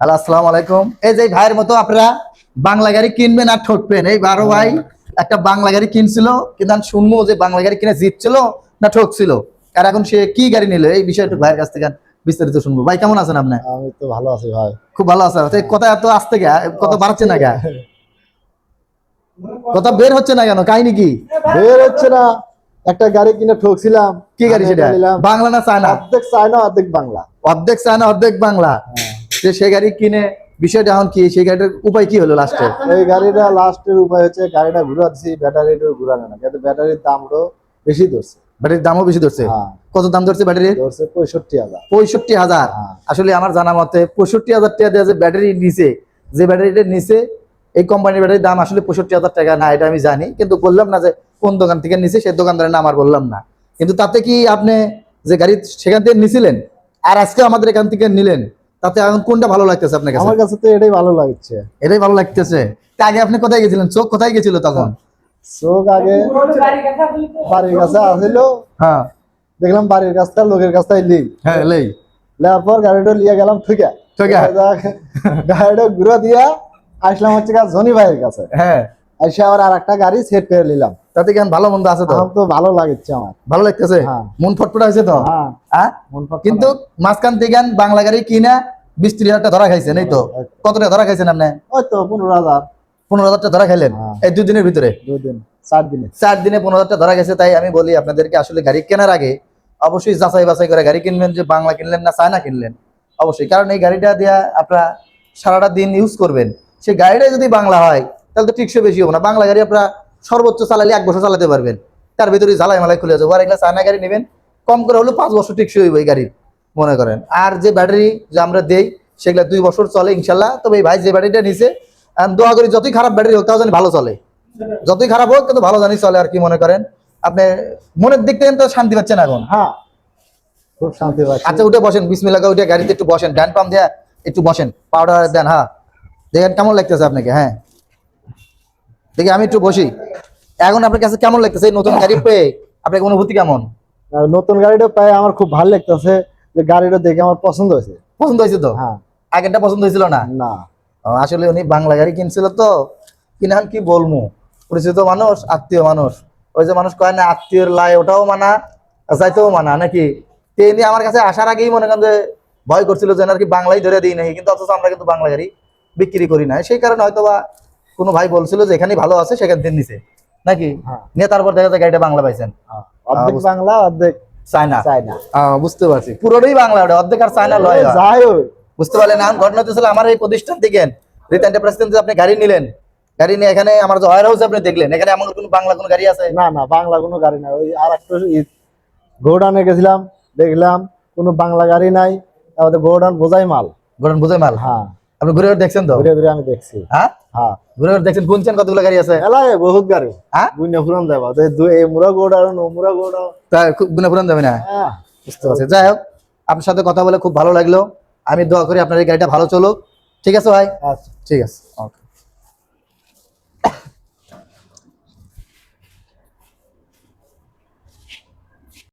Hello আসসালামু আলাইকুম। এই যে ভাইয়ের মতো আপনারা বাংলা গাড়ি কিনবেন আর ঠকবেন। এই বারো ভাই একটা বাংলা গাড়ি কিনছিল কিন্তু আমি শুনব যে বাংলা গাড়ি কিনে জিতছিল না ঠকছিল। আর এখন সে কি গাড়ি নিল? এই বিষয়টা ভাইয়ের কাছ থেকে বিস্তারিত শুনব। ভাই কেমন আছেন আপনি? আমি তো ভালো আছি ভাই। খুব ভালো আছে কথা এত আসতে গা কত বাড়ছে না গা কথা বের হচ্ছে না কেন? কাহিনী কি? বের হচ্ছে না। একটা গাড়ি কিনে ঠকছিলাম। কি গাড়ি সেটা? বাংলা না চায়না? অর্ধেক চায়না অর্ধেক বাংলা। অর্ধেক চায়না অর্ধেক বাংলা। যে সে গাড়ি কিনে বিষয়টা এখন কি? সেই গাড়িটার উপায় কি হলো লাস্টে এই গাড়িটা লাস্টের উপায় হচ্ছে গাড়িটা ঘুরাচ্ছি ব্যাটারিটা ঘুরানো না। কিন্তু ব্যাটারির দামটা বেশি ধরছে। ব্যাটারির দামও বেশি ধরছে? হ্যাঁ। কত দাম ধরছে ব্যাটারির? ধরছে পঁয়ষট্টি হাজার। পঁয়ষট্টি হাজার? হ্যাঁ। আসলে আমার জানা মতে পঁয়ষট্টি হাজার টাকা দিয়ে যে ব্যাটারি নিচে যে ব্যাটারিটা নিচে এই কোম্পানির ব্যাটারির দাম আসলে পঁয়ষট্টি হাজার টাকা না এটা আমি জানি। কিন্তু বললাম না যে কোন দোকান থেকে নিচে সেই দোকানদারের নাম আর বললাম না। কিন্তু তাতে কি আপনি যে গাড়ি সেখান থেকে নিছিলেন আর আজকে আমাদের এখান থেকে নিলেন তাতে এখন কোনটা ভালো লাগতেছে আপনার কাছে? আমার কাছে তো এটাই ভালো লাগছে। এটাই ভালো লাগতেছে। তা আগে আপনি কোথায় গেছিলেন? চোখ কোথায় গেছিল তখন? চোখ আগে বাড়ির কাছে আসিল। হ্যাঁ। দেখলাম বাড়ির কাছটা লোকের কাছটা লি হ্যাঁ লেই নেওয়ার পর গাড়িটা লিয়ে গেলাম ঠিকা ঠিকা। গাড়িটা ঘুরে দিয়া আসলাম হচ্ছে ধনী ভাইয়ের কাছে। হ্যাঁ। এসে আবার আর একটা গাড়ি সেট করে নিলাম। তাতে কেন ভালো মন্দ আছে তো? তো ভালো লাগছে আমার। ভালো লাগতেছে? হ্যাঁ। মন ফটফটা হয়েছে তো? হ্যাঁ। হ্যাঁ? কিন্তু মাঝখান থেকে বাংলা গাড়ি কিনা বিশ ত্রিশ হাজার টাকা ধরা খাইছেন এই তো? কতটা ধরা খাইছেন আপনি? ওই তো পনেরো হাজার। পনেরো হাজার টাকা ধরা খাইলেন। এই দুই দিনের ভিতরে? দুদিন চার দিনে। চার দিনে পনেরো হাজার টাকা ধরা গেছে তাই আমি বলি আপনাদেরকে আসলে গাড়ি কেনার আগে অবশ্যই যাচাই বাছাই করে গাড়ি কিনবেন যে বাংলা কিনলেন না চায়না কিনলেন। অবশ্যই কারণ এই গাড়িটা দেওয়া আপনারা সারাটা দিন ইউজ করবেন। সেই গাড়িটা যদি বাংলা হয় তাহলে তো টিকসই বেশি হবে না। বাংলা গাড়ি আপনারা সর্বোচ্চ চালালে এক বছর চালাতে পারবেন। তার ভিতরে ঝালাই মালাই খুলে যাব। আর এগুলো চায়না গাড়ি নেবেন কম করে হলেও পাঁচ বছর টিকসই হইব এই গাড়ির মনে করেন। আর যে ব্যাটারি যে আমরা দেই সেগুলো দুই বছর চলে ইনশাল্লাহ। তবে এই ভাই যে ব্যাটারিটা নিছে দোয়া করি যতই খারাপ ব্যাটারি হোক তাও জানি ভালো চলে। যতই খারাপ হোক কিন্তু ভালো জানি চলে আর কি মনে করেন। আপনি মনের দিক থেকে তো শান্তি পাচ্ছেন এখন। হ্যাঁ। খুব শান্তি পাচ্ছি। আচ্ছা উঠে বসেন বিসমিল্লাহ উঠে গাড়িতে একটু বসেন ড্যান পাম্প দেয়া একটু বসেন পাউডার দেন হ্যাঁ। দেখেন কেমন লাগতেছে আপনাকে হ্যাঁ। দেখি আমি একটু বসি। এখন আপনার কাছে কেমন লাগতেছে নতুন গাড়ি পেয়ে? আপনার অনুভূতি কেমন? নতুন গাড়িটা পাই আমার খুব ভালো লাগতেছে যে গাড়িটা দেখে আমার পছন্দ হয়েছে। পছন্দ হয়েছে তো? হ্যাঁ। আগেরটা পছন্দ হয়েছিল না? না। আসলে উনি বাংলা গাড়ি কিনছিল তো কিনে এখন কি বলব পরিচিত মানুষ আত্মীয় মানুষ। ওই যে মানুষ কয় না আত্মীয়র লাই ওটাও মানা যাইতেও মানা নাকি? তো ইনি আমার কাছে আসার আগেই মনে করেন যে ভয় করছিল যে আর কি বাংলাই ধরে দিই নাকি? কিন্তু অথচ আমরা কিন্তু বাংলা গাড়ি বিক্রি করি না। সেই কারণে হয়তো বা কোনো ভাই বলছিল যে এখানে ভালো আছে সেখান থেকে নিছে। নাকি? হ্যাঁ। নিয়ে তারপর দেখা যায় গাড়িটা বাংলা পাইছেন। হ্যাঁ। অর্ধেক বুঝতে- বাংলা অর্ধেক চায়না। চায়না। বুঝতে পারছি। পুরোটাই বাংলা ওটা অর্ধেক আর চায়না লয়। যাই বুঝতে পারলেন ঘটনা আমার এই প্রতিষ্ঠান থেকে রিত এন্টারপ্রাইজ থেকে আপনি গাড়ি নিলেন গাড়ি নিয়ে এখানে আমার যে ওয়ার হাউস আপনি দেখলেন এখানে আমার কোনো বাংলা কোনো গাড়ি আছে? না না বাংলা কোনো গাড়ি নাই। ওই আর একটা গোডাউনে গেছিলাম দেখলাম কোনো বাংলা গাড়ি নাই আমাদের গোডাউন বোঝাই মাল। ঘটনা বুঝে মাল? হ্যাঁ। আপনি ঘুরে ঘুরে দেখছেন তো? ঘুরে ঘুরে আমি দেখছি। হ্যাঁ? হ্যাঁ। ঘুরে ঘুরে দেখছেন? গুনছেন কতগুলো গাড়ি আছে? এলাকায় বহুত গাড়ি। হ্যাঁ? গুনে ফুরান যাবা তো দু- এই মুরা গোডাউন ও মুরা গোডাউন। তা গুনে ফুরান যাবে না? হ্যাঁ। বুঝতে পারছি। যাই হোক আপনার সাথে কথা বলে খুব ভালো লাগল। আমি দোয়া করি আপনার এই গাড়িটা ভালো চলুক। ঠিক আছে ভাই? আচ্ছা। ঠিক আছে। ওকে